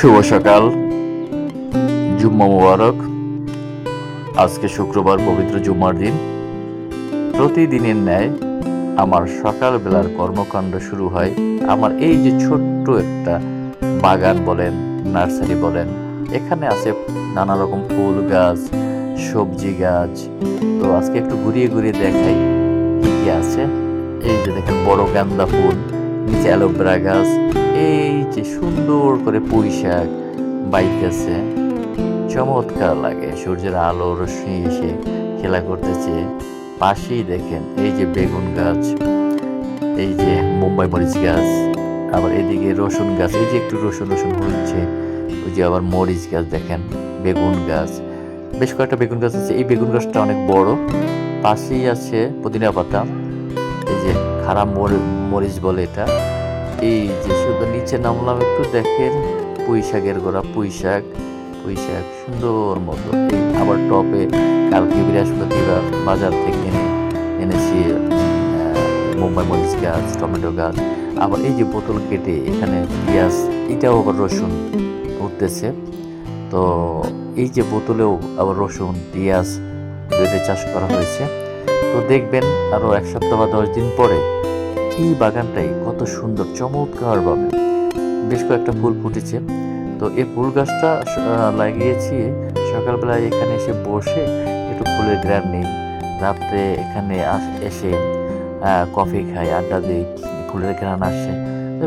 শুভ সকাল। জুম্মা মুবারক। আজকে শুক্রবার পবিত্র জুম্মার দিন। প্রতিদিনের ন্যায় আমার সকালবেলার কর্মকাণ্ড শুরু হয়। আমার এই যে ছোট্ট একটা বাগান বলেন, নার্সারি বলেন, এখানে আছে নানা রকম ফুল গাছ, সবজি গাছ। তো আজকে একটু ঘুরিয়ে ঘুরিয়ে দেখাই কি কি আছে। এই যে দেখেন বড় গান্দা ফুল। নিচে অ্যালোভেরা গাছ এই যে সুন্দর করে পুঁই শাক বাইতেছে। চমৎকার লাগে, সূর্যের আলো, রশ্মি এসে খেলা করতেছে। পাশেই দেখেন, এই যে বেগুন গাছ, এই যে মুম্বাই মরিচ গাছ, আবার এদিকে রসুন গাছ, এই যে একটু রসুন রসুন হচ্ছে, ওই যে আবার মরিচ গাছ দেখেন, বেগুন গাছ। বেশ কয়েকটা বেগুন গাছ আছে, এই বেগুন গাছটা অনেক বড়, পাশেই আছে পুদিনা পাতা, এই যে খারাপ মরিচ বলে এটা। এই যে শুধু নিচে নামলাম একটু, দেখেন পুঁই শাকের গোড়া, পুঁই শাক। পুঁই শাক সুন্দর মতো। আবার টপে কালকে বৃহস্পতিবার বাজার থেকে এনে, এনেছি মুম্বাই মরিচ গাছ, টমেটো গাছ। আবার এই যে বোতল কেটে এখানে পেঁয়াজ, এটাও আবার রসুন উঠতেছে। তো এই যে বোতলেও আবার রসুন, পেঁয়াজ দুইটা চাষ করা হয়েছে। তো দেখবেন আরও এক সপ্তাহ বা দশ দিন পরে এই বাগানটাই কত সুন্দর চমৎকার চমৎকারভাবে বেশ কয়েকটা ফুল ফুটেছে। তো এই ফুল গাছটা লাগিয়েছি। সকালবেলায় এখানে এসে বসে একটু ফুলের গ্রান নেই। রাত্রে এখানে এসে কফি খাই, আড্ডা দিই, ফুলের গ্রান আসে।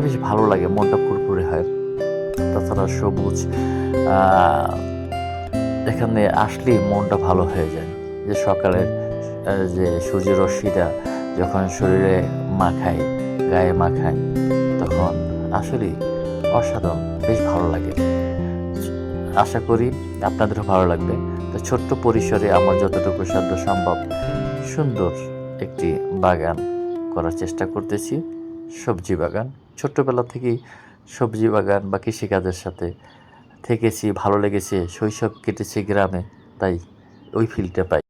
বেশ ভালো লাগে, মনটা ফুরফুরে হয়। তাছাড়া সবুজ এখানে আসলেই মনটা ভালো হয়ে যায়। যে সকালের যে সূর্যের রশ্মিটা যখন শরীরে মাখায়, গায়ে মাখায়, তখন আসলেই অসাধারণ, বেশ ভালো লাগে। আশা করি আপনাদেরও ভালো লাগবে। তো ছোট্ট পরিসরে আমার যতটুকু সাধ্য সম্ভব সুন্দর একটি বাগান করার চেষ্টা করতেছি, সবজি বাগান। ছোট্টবেলা থেকেই সবজি বাগান বা কৃষিকাজের সাথে থেকেছি, ভালো লেগেছে, শৈশব কেটেছে গ্রামে, তাই ওই ফিলটা পাই।